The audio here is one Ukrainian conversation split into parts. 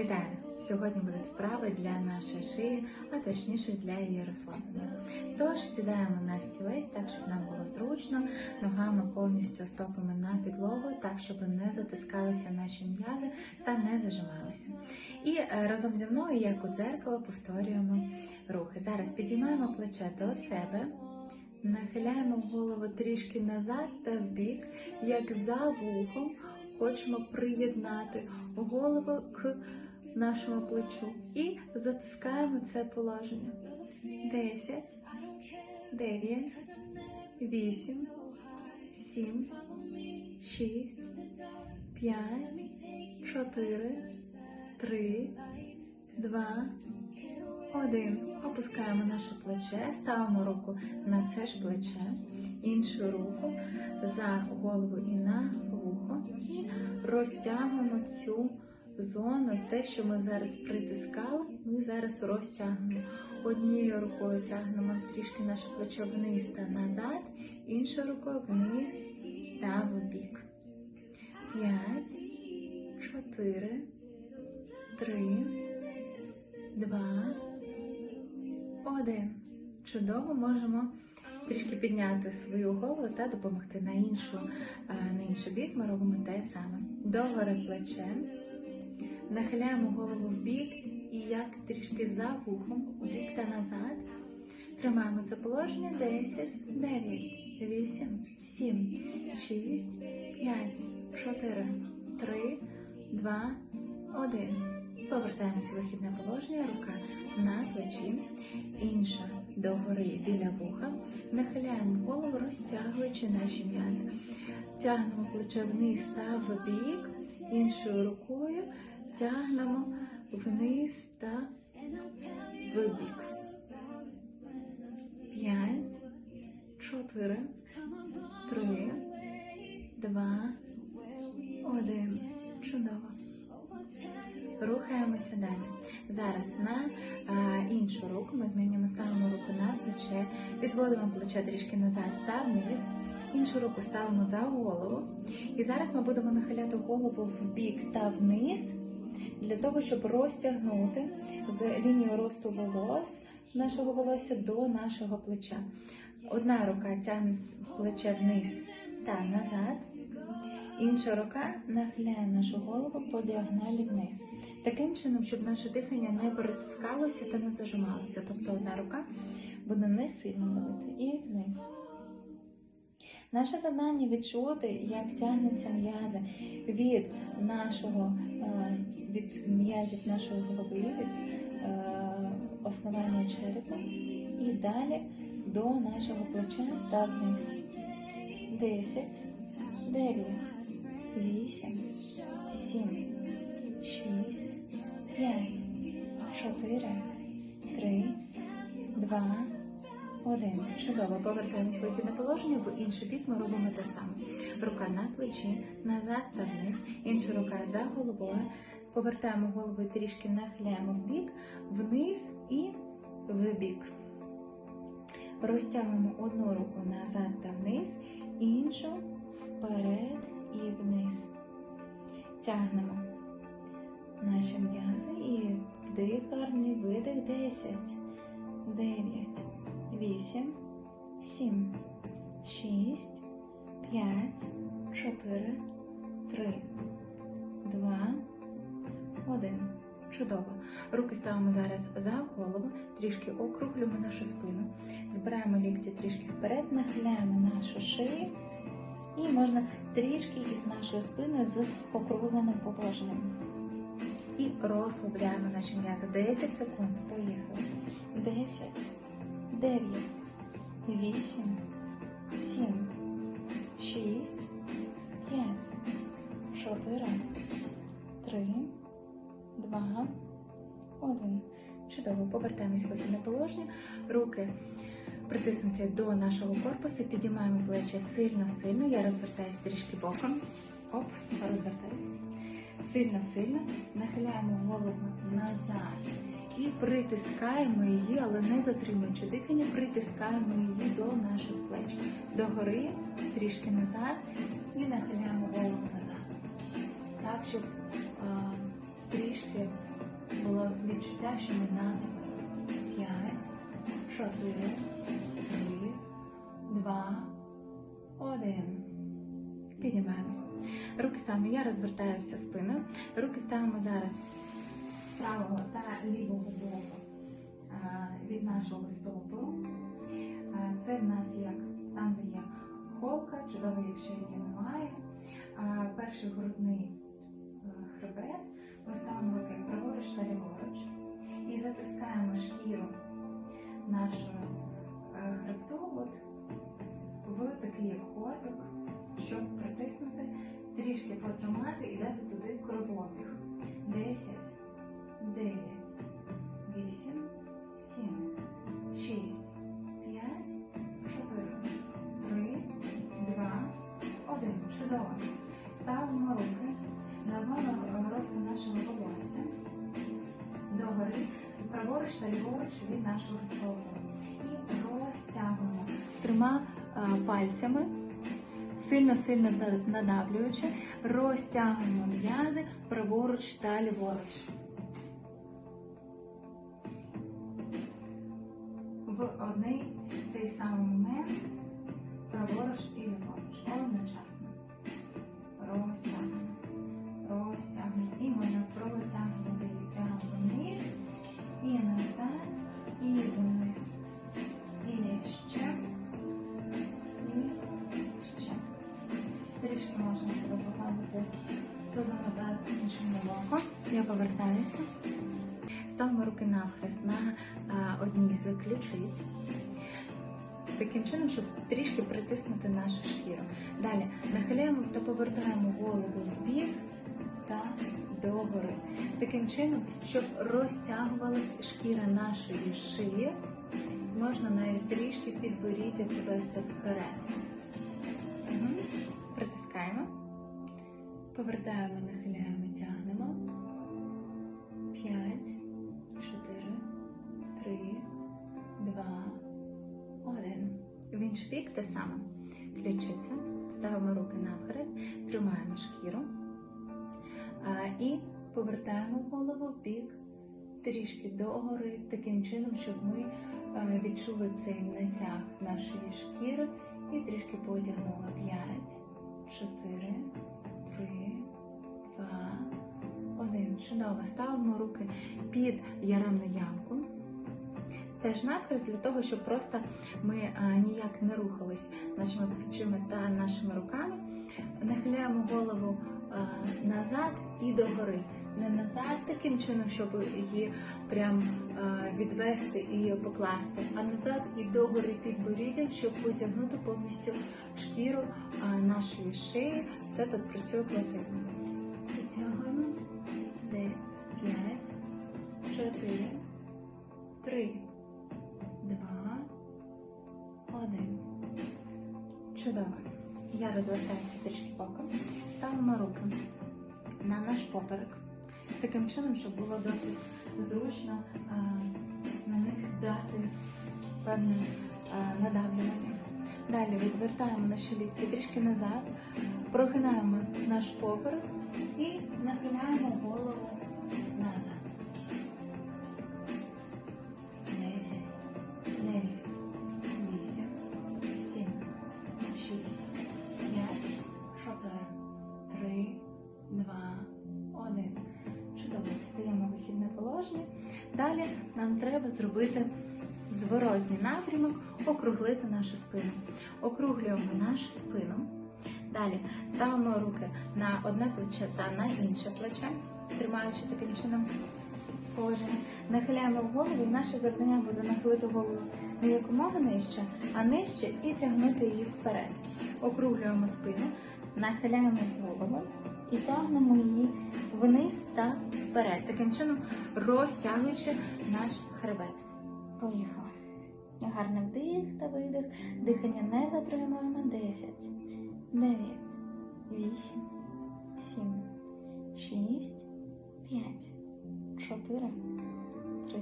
Вітаю! Сьогодні будуть вправи для нашої шиї, а точніше для її розслаблення. Тож сідаємо на стілець так, щоб нам було зручно, ногами повністю стопами на підлогу, так, щоб не затискалися наші м'язи та не зажималися. І е, разом зі мною, як у дзеркало, повторюємо рухи. Зараз підіймаємо плече до себе. Нахиляємо голову трішки назад та вбік, як за вухом. Хочемо приєднати голову к нашому плечу і затискаємо це положення. 10, 9, 8, 7, 6, 5, 4, 3, 2, 1. Опускаємо наше плече, ставимо руку на це ж плече, іншу руку за голову і на вухо. Розтягуємо цю зону, те, що ми зараз притискали, ми зараз розтягнемо. Однією рукою тягнемо трішки наше плече вниз та назад, іншою рукою вниз та вбік. П'ять, чотири, три, два, один. Чудово можемо трішки підняти свою голову та допомогти на іншу, е, на інший бік. Ми робимо те саме. Догори плечем. Нахиляємо голову в бік і як трішки за вухом, у бік та назад. Тримаємо це положення 10, 9, 8, 7, 6, 5, 4, 3, 2, 1. Повертаємося в вихідне положення, рука на плечі, інша догори біля вуха. Нахиляємо голову, розтягуючи наші м'язи. Тягнемо плече вниз та в бік, іншою рукою тягнемо вниз та в бік. П'ять, чотири, три, два, один. Чудово. Рухаємося далі. Зараз на а, іншу руку ми змінюємо, ставимо руку на плече, відводимо плече трішки назад та вниз. Іншу руку ставимо за голову. І зараз ми будемо нахиляти голову в бік та вниз для того, щоб розтягнути з лінії росту волос нашого волосся до нашого плеча. Одна рука тягне плече вниз та назад. Інша рука нахиляє нашу голову по діагоналі вниз. Таким чином, щоб наше дихання не перетискалося та не зажималося. Тобто одна рука буде не сильно давити і вниз. Наше завдання відчути, як тягнуться м'язи від нашого е, від м'язів нашої голови, від е, основання черепа і далі до нашого плеча та вниз. 10, 9, 8, 7, 6, 5, 4, 3, 2, 1. Чудово. Повертаємось в вихідне положення, в інший бік ми робимо те саме. Рука на плечі, назад та вниз, інша рука за головою. Повертаємо голову і трішки нахиляємо в бік, вниз і в бік. Розтягуємо одну руку назад та вниз, іншу вперед і вниз. Тягнемо наші м'язи і вдих гарний, видих 10, 9, 8, 7, 6, 5, 4, 3, 2, 1. Чудово. Руки ставимо зараз за голову, трішки округлюємо нашу спину. Збираємо лікті трішки вперед, нахиляємо нашу шию. І можна трішки із нашою спиною з округленим положенням. І розслабляємо наші м'язи. 10 секунд. Поїхали. 10, 9, 8, 7, 6, 5, 4, 3, 2, 1. Чудово. Повертаємось в вихідне положення. Руки притиснуті до нашого корпусу, підіймаємо плечі сильно-сильно. Я розвертаюсь трішки боком. Оп, розвертаюсь. Сильно-сильно нахиляємо голову назад і притискаємо її, але не затримуючи дихання, притискаємо її до наших плеч. Догори, трішки назад і нахиляємо голову назад. Так, щоб а, трішки було відчуття, що ми на п'ять, чотири, три, два, один. Піднімаємось. Руки ставимо. Я розвертаюся спиною. Руки ставимо зараз правого та лівого боку від нашого стопору. А, Це в нас як там, де є холка, чудово, якщо її немає. Перший грудний е, хребет. Ми ставимо руки праворуч та ліворуч і затискаємо шкіру нашого е, хребту в такий хорбик, щоб притиснути, трішки потримати і дати туди кровообіг. 10, 9, 8, 7, 6, 5, 4, 3, 2, 1. Чудово. Ставимо руки на зону росту нашого волосся догори, праворуч та ліворуч від нашого стовбура. І розтягуємо трьома а, пальцями, сильно-сильно надавлюючи, розтягуємо м'язи праворуч та ліворуч. Одний той самий момент праворуч і ліворуч. Одночасно. Розтягуємо. Розтягуємо. І можна протягнути прямо вниз, і назад, і вниз. І ще. І ще. Трішки можна себе погладити з одного та з іншого боку. Я повертаюся. Ставимо руки навхрест на одній ключиць. Таким чином, щоб трішки притиснути нашу шкіру. Далі нахиляємо та повертаємо голову в бік та догори. Таким чином, щоб розтягувалась шкіра нашої шиї, можна навіть трішки підборіддя повести вперед. Мгм. Притискаємо, повертаємо, нахиляємо, тягнемо. Інший бік те саме. Ключиця. Ставимо руки навхрест, тримаємо шкіру і повертаємо голову в бік трішки догори, таким чином, щоб ми відчули цей натяг нашої шкіри і трішки потягнули 5, 4, 3, 2, 1. Чудово. Ставимо руки під яремну ямку теж навкрест для того, щоб просто ми е, ніяк не рухались нашими плечима та нашими руками. Нахиляємо голову е, назад і догори. Не назад таким чином, щоб її прям е, відвести і покласти, а назад і догори під боріддям, щоб витягнути повністю шкіру нашої шиї. Це тут працює платизм. Підтягуємо 5, 4, 3, Чудово. Я розвертаюся трішки боком. Ставимо руки на наш поперек. Таким чином, щоб було досить зручно а, на них дати певне а, надавлювання. Далі відвертаємо наші лікті трішки назад, прогинаємо наш поперек і нахиляємо голову Далі нам треба зробити зворотній напрямок, округлити нашу спину. Округлюємо нашу спину. Далі ставимо руки на одне плече та на інше плече, тримаючи таким чином положення. Нахиляємо голову, і наше завдання буде нахилити голову не якомога нижче, а нижче і тягнути її вперед. Округлюємо спину, нахиляємо голову і тягнемо її вниз та вперед. Таким чином розтягуючи наш хребет. Поїхали. Гарний вдих та видих. Дихання не затримуємо. 10, 9, 8, 7, 6, 5. Чотири, три,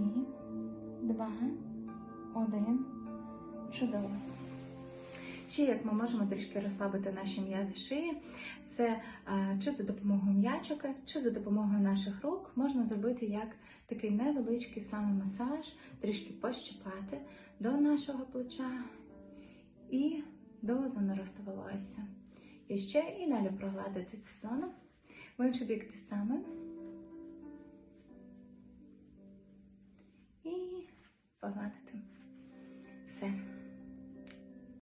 два, один. Чудово. Ще як ми можемо трішки розслабити наші м'язи шиї, це чи за допомогою м'ячика, чи за допомогою наших рук можна зробити як такий невеличкий самомасаж, трішки пощипати до нашого плеча і до зони росту волосся. І ще і далі прогладити цю зону. В інший бік те саме. І погладити. Все.